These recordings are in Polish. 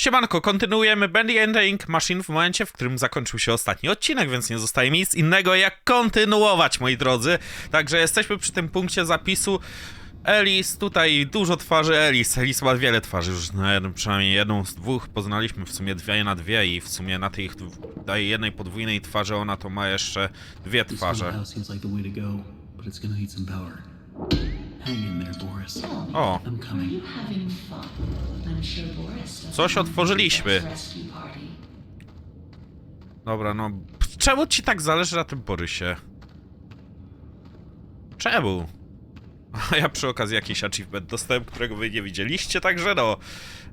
Siemanko, kontynuujemy Bandy Ending Machine w momencie, w którym zakończył się ostatni odcinek, więc nie zostaje mi nic innego jak kontynuować, moi drodzy. Także jesteśmy przy tym punkcie zapisu. Elis, tutaj dużo twarzy Elis. Elis ma wiele twarzy, już jednym, przynajmniej jedną z dwóch poznaliśmy, w sumie dwie na dwie i w sumie na tej daje jednej podwójnej twarzy ona to ma jeszcze dwie twarze. O, Coś otworzyliśmy. dobra, no czemu ci tak zależy na tym Borysie? Czemu? A ja przy okazji jakiś achievement dostałem, którego wy nie widzieliście, także no.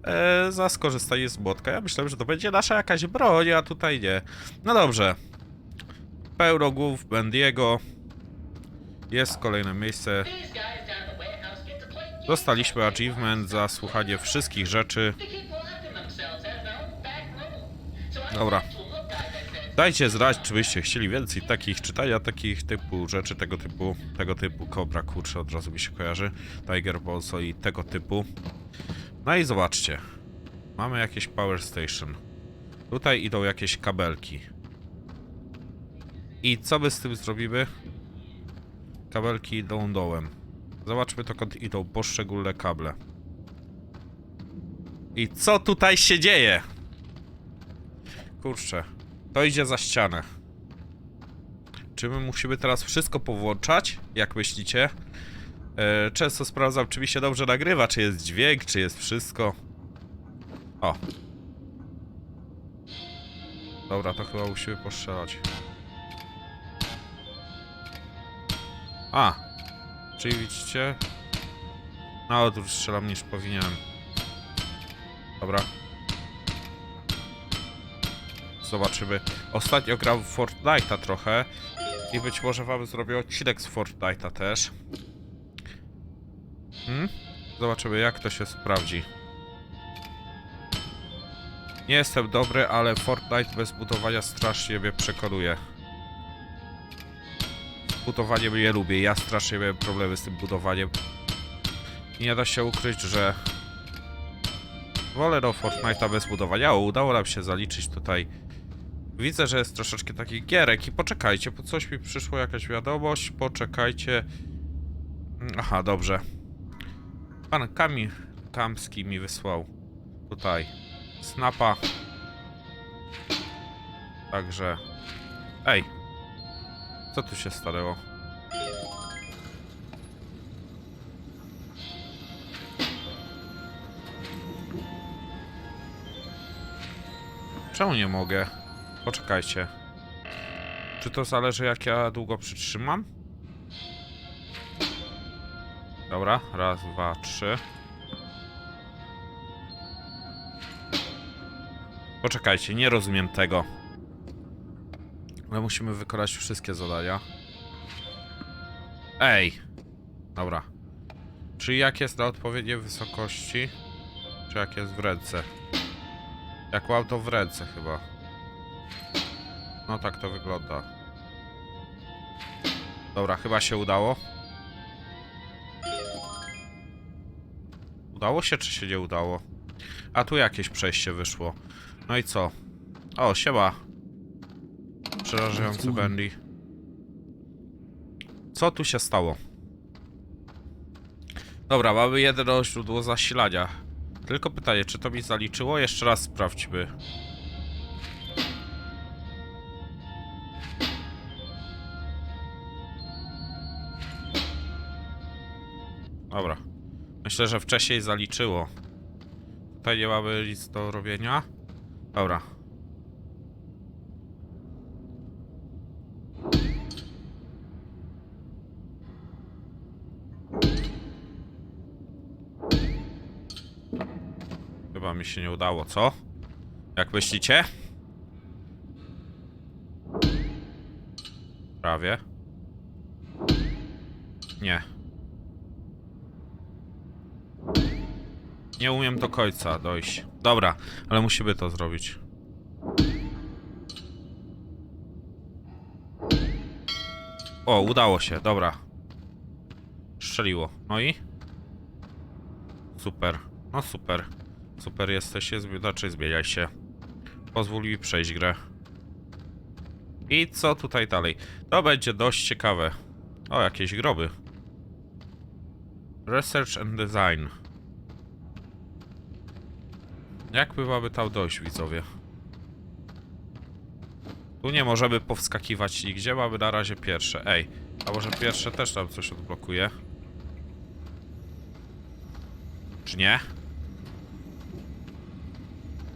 E, za skorzystanie z młotka. Ja myślałem, że to będzie nasza jakaś broń, a tutaj nie. No dobrze. Pełno głów Bendiego. Jest kolejne miejsce. Dostaliśmy achievement za słuchanie wszystkich rzeczy. Dobra. Dajcie znać, czy byście chcieli więcej takich czytania, takich typu rzeczy, tego typu, tego typu Cobra, kurczę, od razu mi się kojarzy, Tiger Balls i tego typu. No i zobaczcie, mamy jakieś power station. Tutaj idą jakieś kabelki. I co my z tym zrobimy? Kabelki idą dołem. Zobaczmy dokąd idą poszczególne kable. I co tutaj się dzieje? Kurczę. To idzie za ścianę. Czy my musimy teraz wszystko powłączać? Jak myślicie? E, często sprawdzam, czy mi się dobrze nagrywa, czy jest dźwięk, czy jest wszystko. O. Dobra, to chyba musimy postrzelać. A. Czyli widzicie? Na odwrót strzelam niż powinienem. Dobra. Zobaczymy. Ostatnio grałem w Fortnite'a trochę i być może wam zrobię odcinek z Fortnite'a też. Hmm? Zobaczymy jak to się sprawdzi. Nie jestem dobry, ale Fortnite bez budowania strasznie mnie przekonuje. Budowanie mnie lubię, ja strasznie miałem problemy z tym budowaniem. I nie da się ukryć, że wolę no Fortnite'a bez budowania. O, udało nam się zaliczyć tutaj Widzę, że jest troszeczkę takich gierek i poczekajcie, po coś mi przyszło jakaś wiadomość, poczekajcie. Aha, dobrze. Pan Kamil Kamski mi wysłał tutaj snapa. Także... Ej! Co tu się stanęło? Czemu nie mogę? Poczekajcie. Czy to zależy jak ja długo przytrzymam? Dobra, raz, dwa, trzy. Poczekajcie, nie rozumiem tego. Ale musimy wykonać wszystkie zadania. Ej! Dobra. Czy jak jest na odpowiedniej wysokości? Czy jak jest w ręce? Jak mam to w ręce chyba. No tak to wygląda. Dobra, chyba się udało. Udało się, czy się nie udało? A tu jakieś przejście wyszło. No i co? O, siema. Przerażający Bendy. Co tu się stało? Dobra, mamy jedno źródło zasilania. Tylko pytanie, czy to mi zaliczyło? Jeszcze raz sprawdźmy. Dobra. Myślę, że wcześniej zaliczyło. Tutaj nie mamy nic do robienia. Dobra. Się nie udało, co? Jak myślicie? Prawie. Nie. Nie umiem do końca dojść. Dobra, ale musimy to zrobić. O, udało się, dobra. Strzeliło. No i? Super. No super. Super jesteście, zbi- znaczy zmieniaj się. Pozwól mi przejść grę. I co tutaj dalej? To będzie dość ciekawe. O, jakieś groby. Research and Design. Jak byłaby tam dojść, widzowie? Tu nie możemy powskakiwać nigdzie, mamy na razie pierwsze. Ej, a może pierwsze też tam coś odblokuje? Czy nie?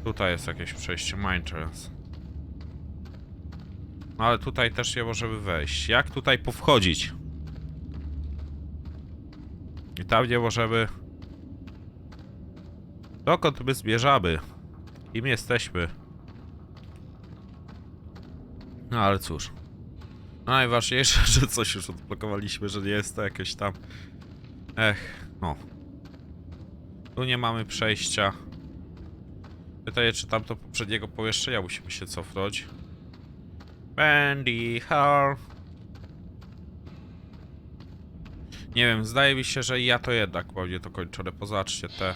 Tutaj jest jakieś przejście Mindtrance. No ale tutaj też nie możemy wejść. Jak tutaj powchodzić? I tam nie możemy... Dokąd my zmierzamy? Kim jesteśmy? No ale cóż. Najważniejsze, że coś już odblokowaliśmy, że nie jest to jakieś tam... Ech, no. Tu nie mamy przejścia. Pytanie, czy tamto poprzedniego pomieszczenia musimy się cofnąć. Bandy Hall. Nie wiem, zdaje mi się, że ja to jednak mam nie dokończone. Pozobaczcie te.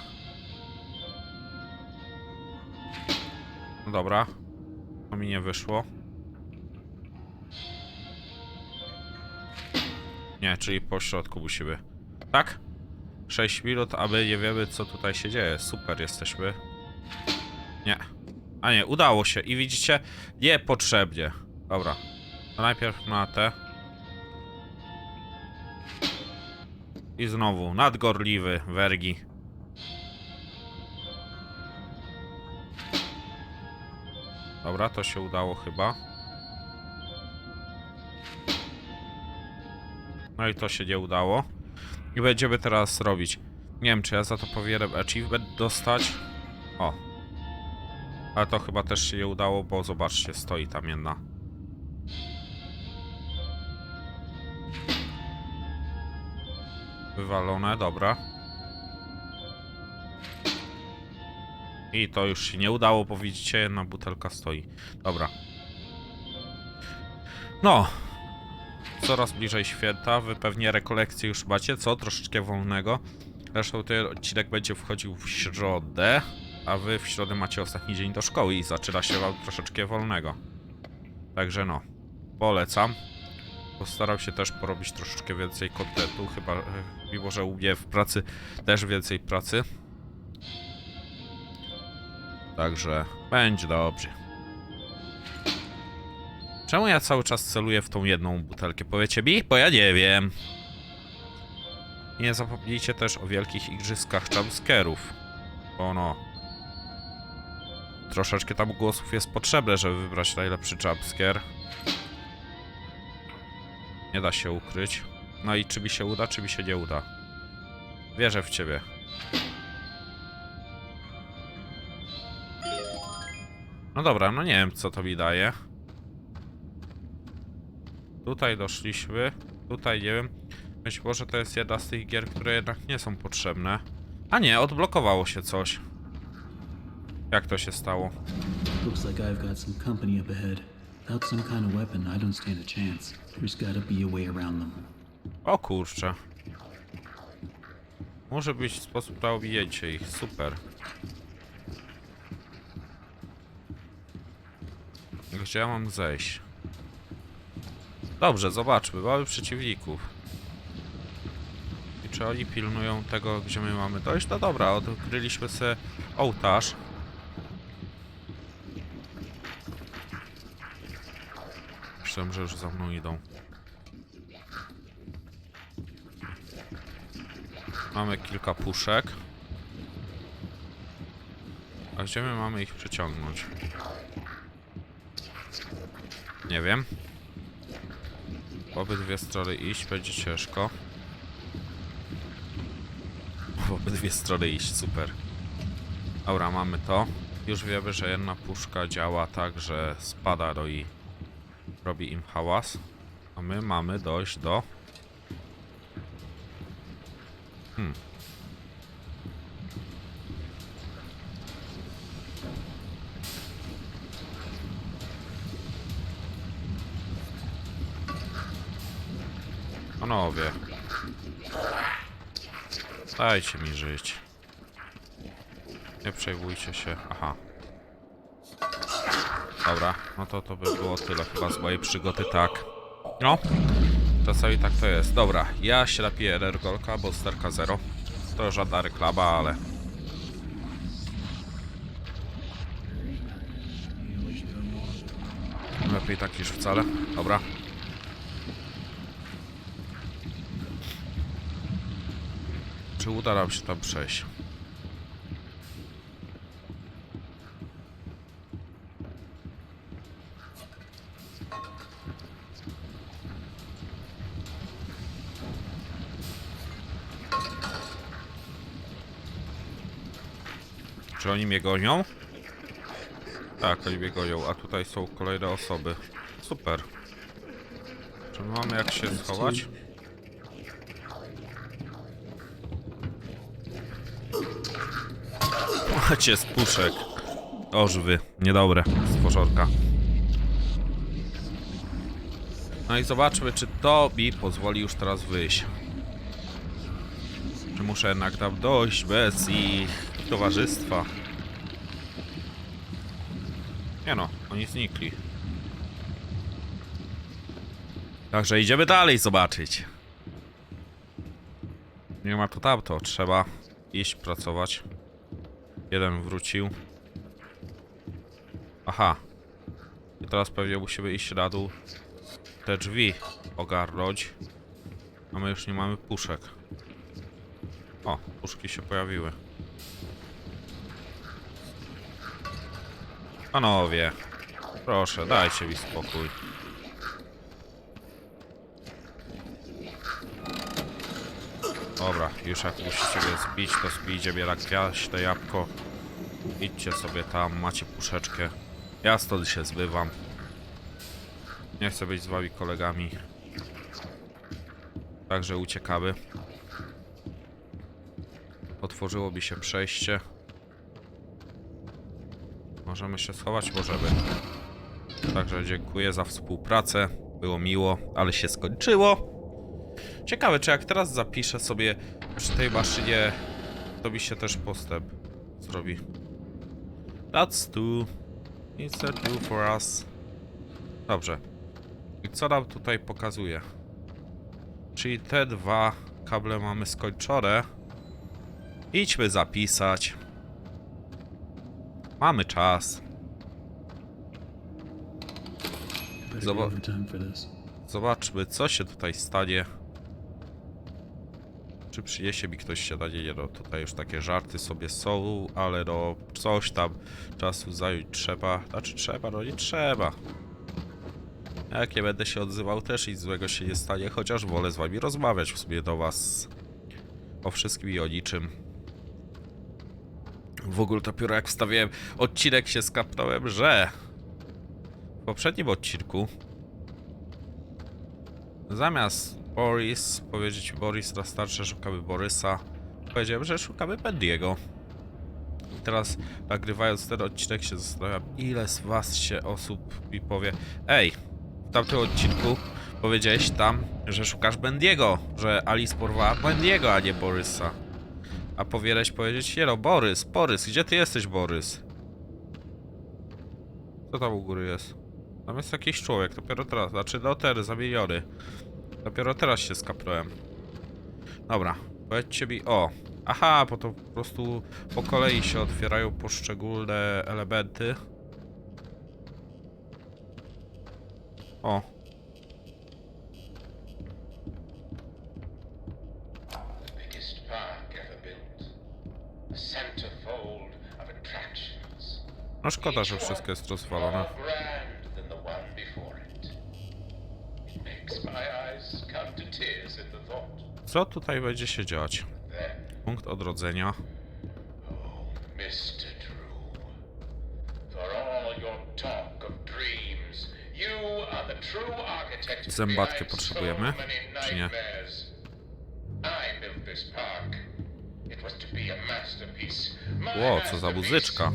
No dobra. To mi nie wyszło. Nie, czyli po środku musimy. Tak? 6 minut, a my nie wiemy, co tutaj się dzieje. Super, jesteśmy. Nie. A nie, udało się. I widzicie? Niepotrzebnie. Dobra. To najpierw na te. I znowu, nadgorliwy, wergi. Dobra, to się udało chyba. No i to się nie udało. I będziemy teraz robić. Nie wiem, czy ja za to powinienem achievement dostać. O. Ale to chyba też się nie udało, bo zobaczcie, stoi tam jedna. Wywalone, dobra. I to już się nie udało, bo widzicie, jedna butelka stoi. Dobra. No. Coraz bliżej święta. Wy pewnie rekolekcje już macie, co? Troszeczkę wolnego. Zresztą ten odcinek będzie wchodził w środę, a wy w środę macie ostatni dzień do szkoły i zaczyna się wam troszeczkę wolnego. Także no, polecam. Postaram się też porobić troszeczkę więcej kontentu, chyba, e, mimo że u mnie w pracy też więcej pracy. Także będzie dobrze. Czemu ja cały czas celuję w tą jedną butelkę? Powiecie mi? Bo ja nie wiem. Nie zapomnijcie też o wielkich igrzyskach jumpscarów. Bo no... Troszeczkę tam głosów jest potrzebne, żeby wybrać najlepszy jumpscare. Nie da się ukryć. No i czy mi się uda, czy mi się nie uda. Wierzę w ciebie. No dobra, no nie wiem co to mi daje. Tutaj doszliśmy. Tutaj nie wiem. Być może to jest jedna z tych gier, które jednak nie są potrzebne. A nie, odblokowało się coś. Jak to się stało? Looks like I've got some company up ahead. Without some kind of weapon, I don't stand a chance. There's gotta be a way around them. O kurczę. Może być sposób na objęcie ich. Super. Gdzie ja mam zejść? Dobrze, zobaczmy. Mamy przeciwników. I czy oni pilnują tego, gdzie my mamy dojść? No dobra, odkryliśmy sobie ołtarz. Myślałem, że już za mną idą. Mamy kilka puszek. A gdzie my mamy ich przyciągnąć? Nie wiem. W obydwie strony iść będzie ciężko. W obydwie strony iść, super. Dobra, mamy to. Już wiemy, że jedna puszka działa tak, że spada do i robi im hałas. A my mamy dojść do Panowie. Dajcie mi żyć. Nie przejmujcie się. Aha. Dobra, no to to by było tyle chyba z mojej przygody, tak. No, czasami tak to jest. Dobra, ja się napiję Energolka, bo sterka zero. To żadna reklama, ale... Lepiej tak niż wcale. Dobra. Czy uda nam się tam przejść? Czy oni mnie gonią? Tak, oni mnie gonią, a tutaj są kolejne osoby. Super. Czy my mamy jak się schować? Macie z puszek. Ożwy. Niedobre. Stworzonka. No i zobaczmy, czy to mi pozwoli już teraz wyjść. Czy muszę jednak tam dojść bez ich towarzystwa? Nie no, oni znikli. Także idziemy dalej zobaczyć. Nie ma tu tamto, trzeba iść pracować. Jeden wrócił. Aha. I teraz pewnie musimy iść na dół. Te drzwi ogarnąć. A my już nie mamy puszek. O, puszki się pojawiły. Panowie, proszę, dajcie mi spokój. Dobra, już jak musicie mnie zbić, to zbijcie mnie na kwaśne jabłko. Idźcie sobie tam, macie puszeczkę. Ja stąd się zbywam. Nie chcę być z wami kolegami. Także uciekamy. Otworzyło mi się przejście. Możemy się schować? Możemy. Także dziękuję za współpracę. Było miło, ale się skończyło. Ciekawe, czy jak teraz zapiszę sobie przy tej maszynie, to mi się też postęp zrobi. That's two. It's a two for us. Dobrze. I co nam tutaj pokazuje? Czyli te dwa kable mamy skończone. Idźmy zapisać. Mamy czas. Zobaczmy, co się tutaj stanie. Czy przyniesie mi ktoś śniadanie? Nie no, tutaj już takie żarty sobie są, ale no, coś tam czasu zająć trzeba. Znaczy trzeba, no nie trzeba. Jak nie będę się odzywał, też nic złego się nie stanie, chociaż wolę z wami rozmawiać w sumie do was o wszystkim i o niczym. W ogóle dopiero jak wstawiłem odcinek się skapnąłem, że w poprzednim odcinku Zamiast Boris powiedzieć Boris raz starszy, szukamy Borysa, powiedziałem, że szukamy Bendiego. I teraz nagrywając ten odcinek się zastanawiam, ile z was się osób mi powie Ej, w tamtym odcinku powiedziałeś tam, że szukasz Bendiego, że Alice porwała Bendiego, a nie Borysa. A powinieneś powiedzieć, no, Borys, Borys, gdzie ty jesteś, Borys? Co tam u góry jest? Tam jest jakiś człowiek, dopiero teraz, znaczy ten, zamieniony. Dopiero teraz się skapnąłem. Dobra, powiedzcie mi, o. Aha, bo to po prostu po kolei się otwierają poszczególne elementy. O. No szkoda, że wszystko jest rozwalone. Co tutaj będzie się dziać? Punkt odrodzenia. Zębatkę potrzebujemy, czy nie? Ło, co za muzyczka.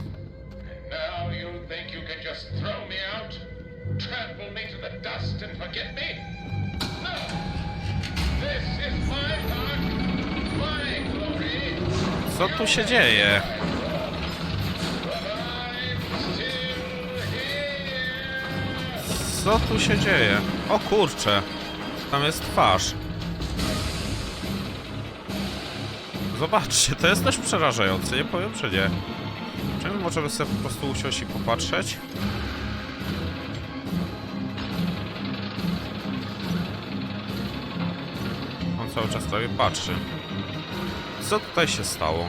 Now you think you can just throw me out? Trample me to the dust and forget me? No! This is my part, my glory. Co tu się dzieje? Co tu się dzieje? O kurcze, tam jest twarz. Zobaczcie, to jest też przerażające, nie powiem, że nie. Czy my możemy sobie po prostu usiąść i popatrzeć? On cały czas sobie patrzy. Co tutaj się stało?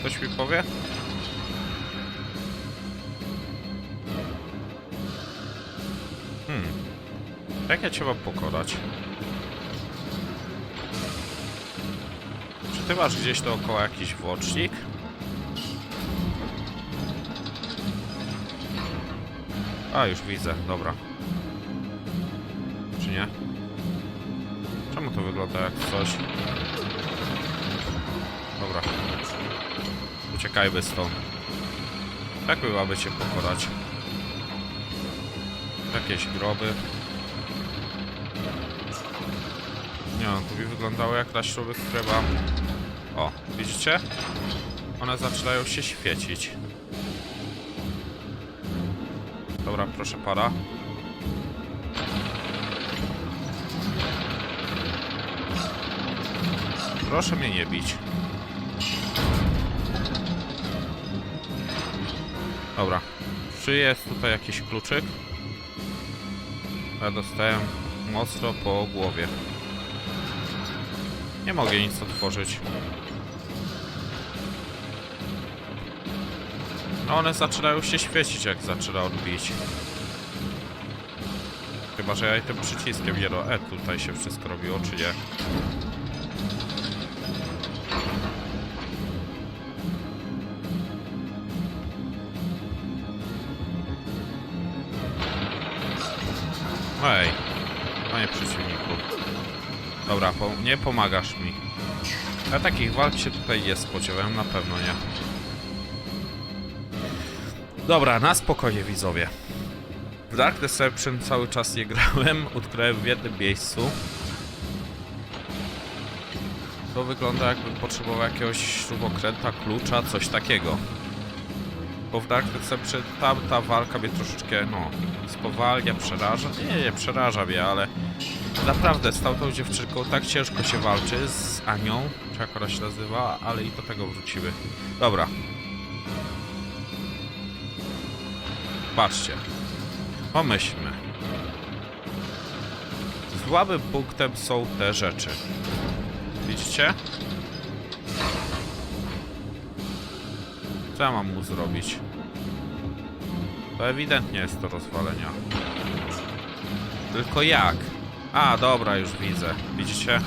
Ktoś mi powie? Hmm. Jak ja mam pokonać? Ty masz gdzieś dookoła jakiś włącznik? A, już widzę, dobra. Czy nie? Czemu to wygląda jak coś? Dobra. Uciekajmy stąd. Jak my mamy cię pokonać? Jakieś groby. Nie no, to mi wyglądało jak na śruby, które mam... O, widzicie? One zaczynają się świecić. Dobra, proszę para. Proszę mnie nie bić. Dobra. Czy jest tutaj jakiś kluczyk? Ja dostałem mocno po głowie. Nie mogę nic otworzyć. One zaczynają się świecić jak zaczyna odbić. Chyba, że ja i tym przyciskiem ro... E, tutaj się wszystko robiło, czy nie? Ej, panie przeciwniku. Dobra, po, nie pomagasz mi. Ja takich walk się tutaj nie spodziewałem, na pewno nie. Dobra, na spokojnie widzowie. W Dark Deception cały czas nie grałem, utknąłem w jednym miejscu. To wygląda jakbym potrzebował jakiegoś śrubokręta, klucza, coś takiego. Bo w Dark Deception tamta walka mnie troszeczkę, no, spowalnia, przeraża. Nie, nie, przeraża mnie, ale naprawdę z tamtą dziewczynką tak ciężko się walczy, z Anią, czy jak ona się nazywa, ale i do tego wrócimy. Dobra. Patrzcie. Pomyślmy. Słabym punktem są te rzeczy. Widzicie? Co ja mam mu zrobić? To ewidentnie jest do rozwalenia. Tylko jak? A, dobra, już widzę. Widzicie?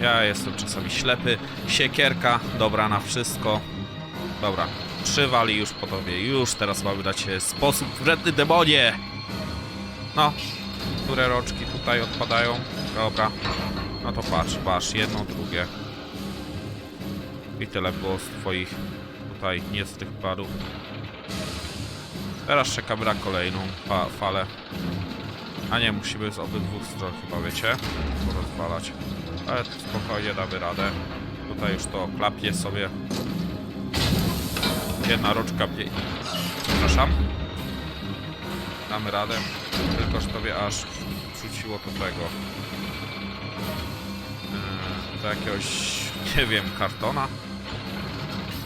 Ja jestem czasami ślepy. Siekierka, dobra na wszystko. Dobra, przywali już po tobie. Już teraz mamy dać sposób wredny demonie! No, które roczki tutaj odpadają? Dobra. No to patrz, patrz, jedno, drugie. I tyle było z twoich tutaj nie z tych parów. Teraz czekamy na kolejną fa falę. A nie, musimy z obydwu stron chyba, wiecie? Porozwalać. Ale spokojnie damy radę. Tutaj już to klapie sobie. Jedna roczka mniej. Przepraszam. Damy radę. Tylko, że tobie aż wrzuciło to tego. Yy, do jakiegoś, nie wiem, kartona.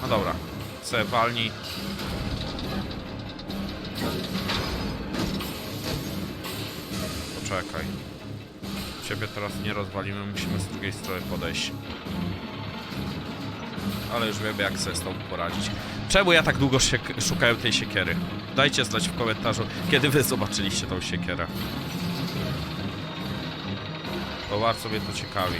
No dobra. Se walnij. Poczekaj. Ciebie teraz nie rozwalimy, musimy z drugiej strony podejść. Ale już wiemy jak sobie z tą poradzić. Czemu ja tak długo szukałem tej siekiery? Dajcie znać w komentarzu, kiedy wy zobaczyliście tą siekierę. Bo bardzo mnie to ciekawi.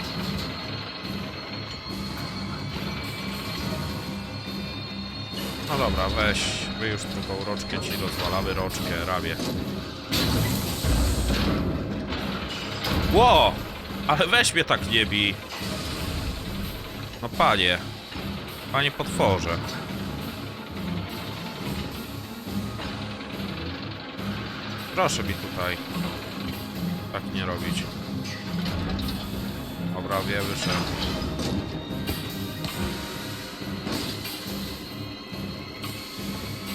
No dobra, weź, wy już drugą roczkę ci rozwalamy, roczkę, rabie. Ło! Ale weź mnie tak nie bij. No panie. Panie potworze. Proszę mi tutaj tak nie robić. Dobra, wiemy, że...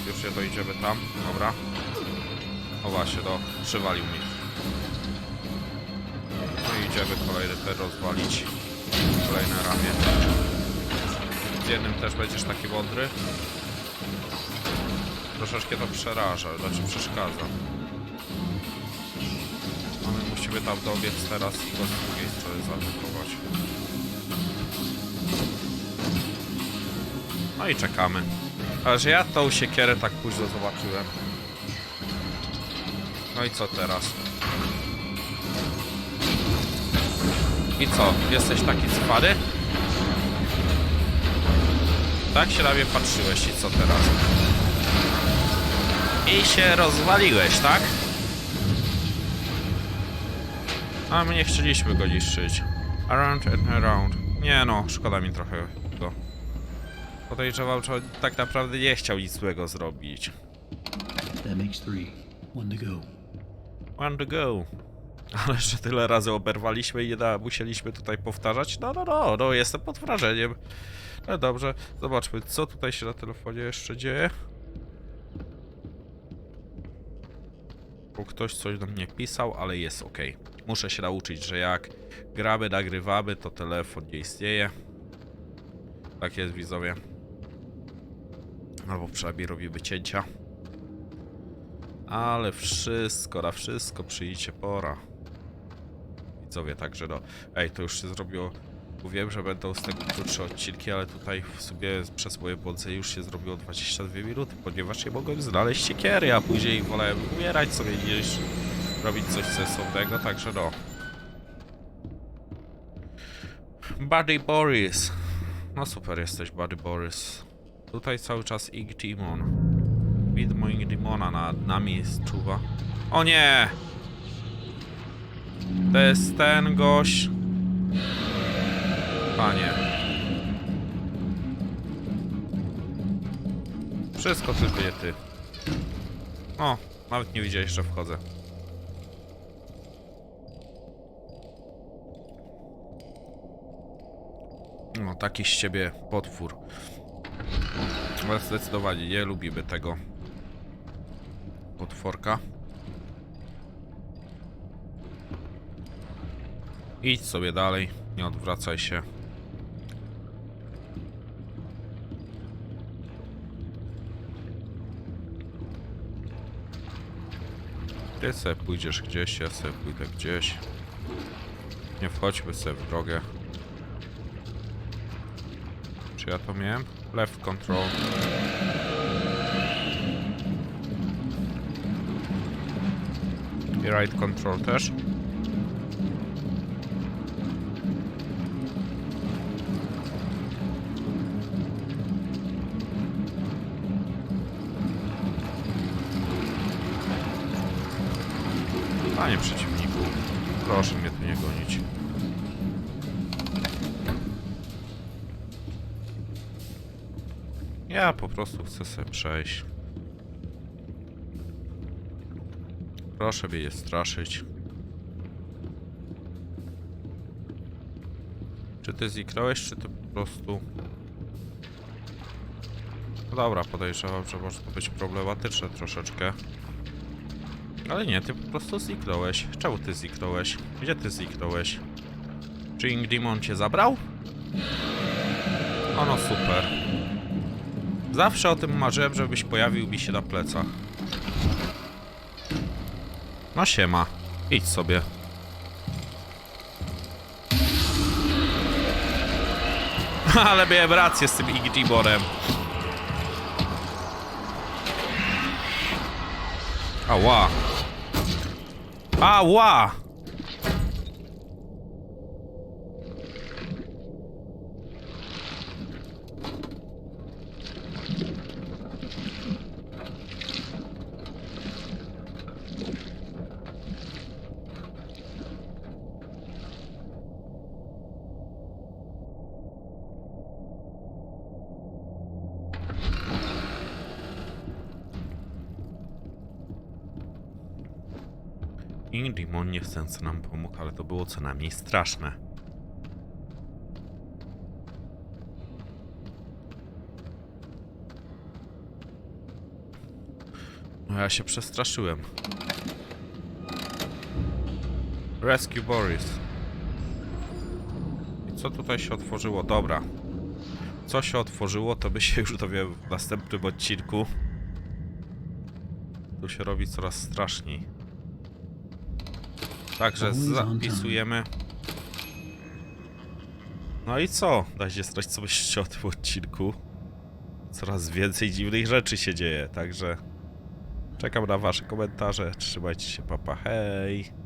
Już Gdzie to idziemy tam? Dobra. O właśnie, no, przywalił mi. No i idziemy kolejny ten rozwalić. Kolejne ramię. Jednym też będziesz taki mądry. Troszeczkę to przeraża, znaczy przeszkadza. A my musimy tam dobiec teraz i go z drugiej strony zaatakować. No i czekamy. Ale że ja tą siekierę tak późno zobaczyłem. No i co teraz? I co? Jesteś taki cwany? Tak się na mnie patrzyłeś i co teraz? I się rozwaliłeś, tak? A my nie chcieliśmy go niszczyć. Around and around. Nie no, szkoda mi trochę go. Podejrzewał, że tak naprawdę nie chciał nic złego zrobić. That makes three. One to go. One to go. Ale że tyle razy oberwaliśmy i nie da, musieliśmy tutaj powtarzać. No, no, no, no, jestem pod wrażeniem. No dobrze, zobaczmy, co tutaj się na telefonie jeszcze dzieje. Bo ktoś coś do mnie pisał, ale jest ok. Muszę się nauczyć, że jak gramy, nagrywamy, to telefon nie istnieje. Tak jest, widzowie. Albo przynajmniej robimy cięcia. Ale wszystko, na wszystko przyjdzie pora. Widzowie, także no. Ej, to już się zrobiło. Mówiłem, że będą z tego krótsze odcinki, ale tutaj w sobie przez moje błądzenie już się zrobiło 22 minuty, ponieważ nie mogłem znaleźć siekiery, a później wolałem umierać sobie niż robić coś sensownego, także no. Buddy Boris. No super jesteś, Buddy Boris. Tutaj cały czas Ig Demon. Widmo Ig Demona nad nami czuwa. O nie! To jest ten gość. Panie. Wszystko tylko nie ty. O, nawet nie widziałeś, że wchodzę. No, taki z ciebie potwór. Ale zdecydowanie nie lubimy tego potworka. Idź sobie dalej, nie odwracaj się. Ty sobie pójdziesz gdzieś, ja sobie pójdę gdzieś. Nie wchodźmy sobie w drogę. Czy ja to miałem? Left control. I right control też. Panie przeciwniku, proszę mnie tu nie gonić. Ja po prostu chcę sobie przejść. Proszę mnie nie straszyć. Czy ty zniknąłeś, czy ty po prostu... No dobra, podejrzewam, że może to być problematyczne troszeczkę. Ale nie, ty po prostu zniknąłeś. Czemu ty zniknąłeś? Gdzie ty zniknąłeś? Czy Ing Demon cię zabrał? O no super. Zawsze o tym marzyłem, żebyś pojawił mi się na plecach. No siema. Idź sobie. Ale miałem rację z tym Igniborem. Ała. 啊呜啊。Ała! Ingdimon niechcący nam pomógł, ale to było co najmniej straszne. No ja się przestraszyłem. Rescue Boris. I co tutaj się otworzyło? Dobra. Co się otworzyło, to by się już dowie w następnym odcinku. Tu się robi coraz straszniej. Także zapisujemy. No i co? Dajcie znać, co myślicie o tym odcinku. Coraz więcej dziwnych rzeczy się dzieje, także czekam na wasze komentarze. Trzymajcie się, papa, hej!